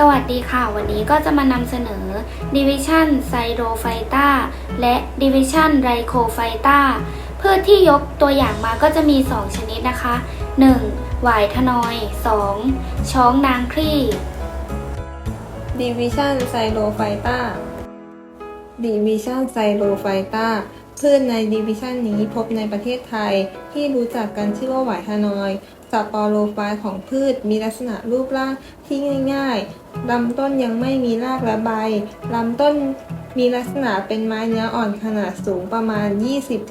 สวัสดีค่ะ วันนี้ก็จะมานำเสนอ Division c y r o p h y t a และ Division r y c o p h y t a พืชที่ยกตัวอย่างมาก็จะมี 2 ชนิดนะคะ 1. หวายทนอย 2. ช้องนางครี Division c y r o p h y t a Division c y r o p h y t a พืชใน Division นี้พบในประเทศไทยที่รู้จักกันชื่อว่าหวายฮานอย สปอโรไฟล์ของพืชมีลักษณะรูปร่างที่ง่ายๆ ลำต้นยังไม่มีรากและใบ ลำต้นมีลักษณะเป็นไม้เนื้ออ่อนขนาดสูงประมาณ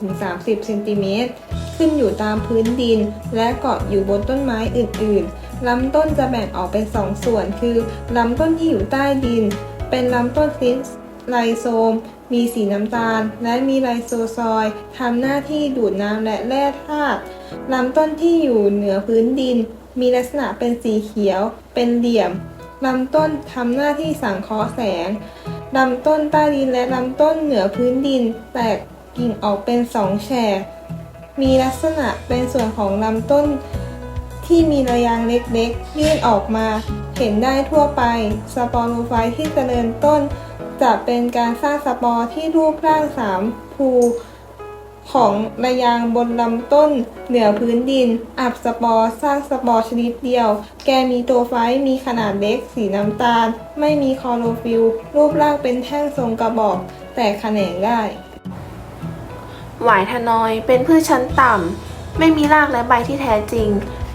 20-30 เซนติเมตร ขึ้นอยู่ตามพื้นดิน และเกาะอยู่บนต้นไม้อื่นๆ ลำต้นจะแบ่งออกเป็นสองส่วน คือ ลำต้นที่อยู่ใต้ดิน เป็นลำต้นซิสไลโซม มีสีน้ำตาล และมีไลโซซอยทำหน้าที่ดูดน้ำและแร่ธาตุลำต้นที่อยู่เหนือพื้นดิน มีลักษณะเป็นสีเขียว เป็นเหลี่ยมลำต้นทำหน้าที่สังเคราะห์แสงลำต้นใต้ดินและลำต้นเหนือพื้นดิน แตกกิ่งออกเป็นสองแฉก มีลักษณะเป็นส่วนของลำต้นที่มีระยางเล็กๆ ยื่นออกมา เห็นได้ทั่วไป สปอโรไฟที่เจริญต้น จะเป็นการสร้างสปอร์ที่รูปร่างสามภูของระยางบนลำต้นเหนือพื้นดิน อับสปอร์สร้างสปอร์ชนิดเดียว แกมีโตไฟมีขนาดเล็กสีน้ำตาล ไม่มีคอโรฟิลรูปร่างเป็นแท่งทรงกระบอก แต่แขนงได้หวายทนอยเป็นพืชชั้นต่ำ ไม่มีรากและใบที่แท้จริง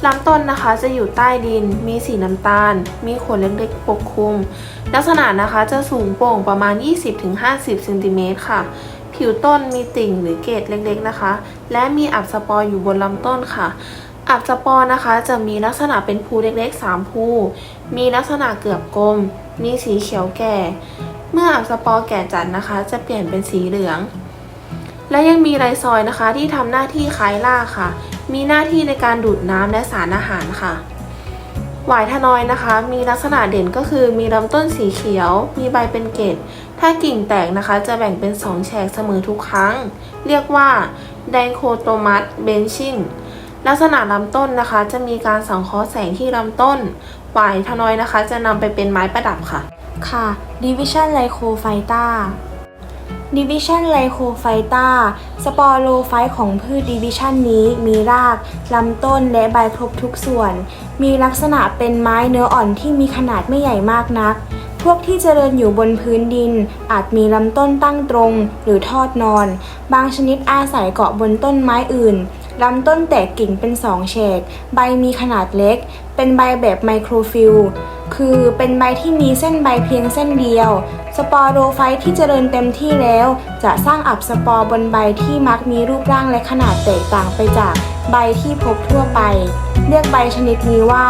ลำต้นนะคะจะอยู่ใต้ดิน มีสีน้ำตาล มีขนเล็กๆปกคลุม ลักษณะนะคะจะสูงโปร่งประมาณ 20-50เซนติเมตรค่ะ ผิวต้นมีติ่งหรือเกล็ดเล็กๆนะคะ และมีอับสปอร์อยู่บนลำต้นค่ะอับสปอร์นะคะจะมีลักษณะเป็นภูเล็กๆ 3 ภู มีลักษณะเกือบกลม มีสีเขียวแก่ เมื่ออับสปอร์แก่จัดนะคะ จะเปลี่ยนเป็นสีเหลือง และยังมีไรซอยนะคะที่ทำหน้าที่คล้ายราค่ะ มีหน้าที่ในการดูดน้ำและสารอาหารค่ะหวายทนอยนะคะ มีลักษณะเด่นก็คือมีลำต้นสีเขียว มีใบเป็นเกล็ด ถ้ากิ่งแตกนะคะ จะแบ่งเป็น 2 แฉกเสมอทุกครั้ง เรียกว่าไดโคโตมัสเบนชิงลักษณะลำต้นนะคะ จะมีการสังเคราะห์แสงที่ลำต้นหวายทนอยนะคะ จะนำไปเป็นไม้ประดับค่ะ ค่ะ Division l y c o p h y t a Division l y c o p h y t a สปอโรไฟต์ของพืช Division นี้มีราก ลำต้นและใบครบทุกส่วน มีลักษณะเป็นไม้เนื้ออ่อนที่มีขนาดไม่ใหญ่มากนัก พวกที่เจริญอยู่บนพื้นดิน อาจมีลำต้นตั้งตรงหรือทอดนอน บางชนิดอาศัยเกาะบนต้นไม้อื่น ลำต้นแตกกิ่งเป็นสองแฉก ใบมีขนาดเล็ก เป็นใบแบบไมโครฟิล คือเป็นใบที่มีเส้นใบเพียงเส้นเดียว สปอโรไฟที่เจริญเต็มที่แล้ว จะสร้างอับสปอร์บนใบที่มักมีรูปร่างและขนาดแตกต่างไปจากใบที่พบทั่วไป เรียกใบชนิดนี้ว่า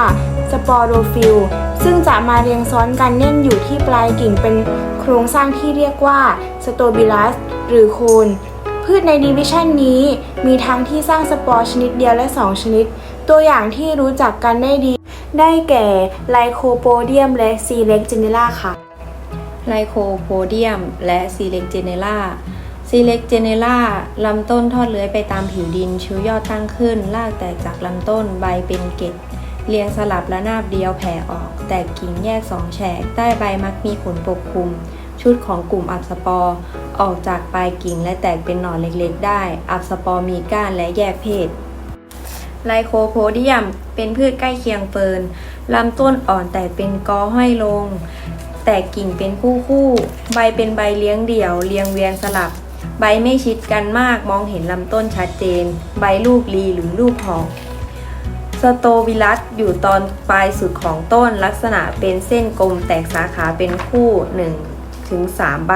สปอโรฟิลซึ่งจะมาเรียงซ้อนกันแน่นอยู่ที่ปลายกิ่งเป็นโครงสร้างที่เรียกว่าสโตบิลัสหรือโคนพืชในดิวิชันนี้มีทั้งที่สร้างสปอร์ชนิดเดียวและ 2 ชนิด ตัวอย่างที่รู้จักกันได้ดี ได้แก่ไลโคโปเดียมและซีเล็กเจเนล่าค่ะ ไลโคโพเดียมและซีเล็กเจเนล่าซีเล็กเจเนล่าลำต้นทอดเลื้อยไปตามผิวดินชูยอดตั้งขึ้นรากแตกจากลำต้นใบเป็นเกล็ดเรียงสลับและนาบเดียวแผ่ออก แตกกิ่งแยกสองแฉก ใต้ใบมักมีขนปกคลุม ชุดของกลุ่มอับสปอร์ออกจากปลายกิ่งและแตกเป็นหน่อเล็กๆ ได้ อับสปอร์มีก้านและแยกเพศ ไลโคโพเดียม เป็นพืชใกล้เคียงเฟิร์นลำต้นอ่อนแต่เป็นกอห้อยลง แตกกิ่งเป็นคู่คู่ใบเป็นใบเลี้ยงเดี่ยวเรียงเวียงสลับ ใบไม่ชิดกันมากมองเห็นลำต้นชัดเจน ใบลูกลีหรือลูกหอกสโตวิลัสอยู่ตอนปลายสุดของต้นลักษณะเป็นเส้นกลมแตกสาขาเป็นคู่1ถึง3ใบ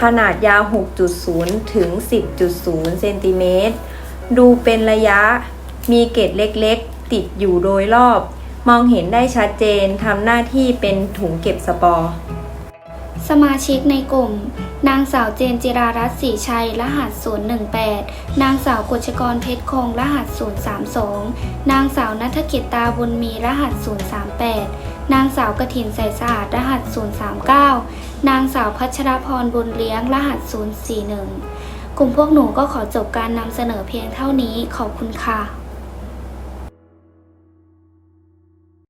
ขนาดยาว 6.0 ถึง 10.0 เซนติเมตร ดูเป็นระยะ มีเกล็ดเล็กๆ ติดอยู่โดยรอบ มองเห็นได้ชัดเจนทำหน้าที่เป็นถุงเก็บสปอร์ สมาชิกในกลุ่ม นางสาวเจนจิรารัตน์ศรีชัย รหัส 018 นางสาวกฤชกรเพชรคง รหัส 032 นางสาวนัฐกิจตาบุญมี รหัส 038 นางสาวกถินใสสะอาด รหัส 039 นางสาวพัชรพรบุญเลี้ยง รหัส 041 กลุ่มพวกหนูก็ขอจบการนำเสนอเพียงเท่านี้ ขอบคุณค่ะ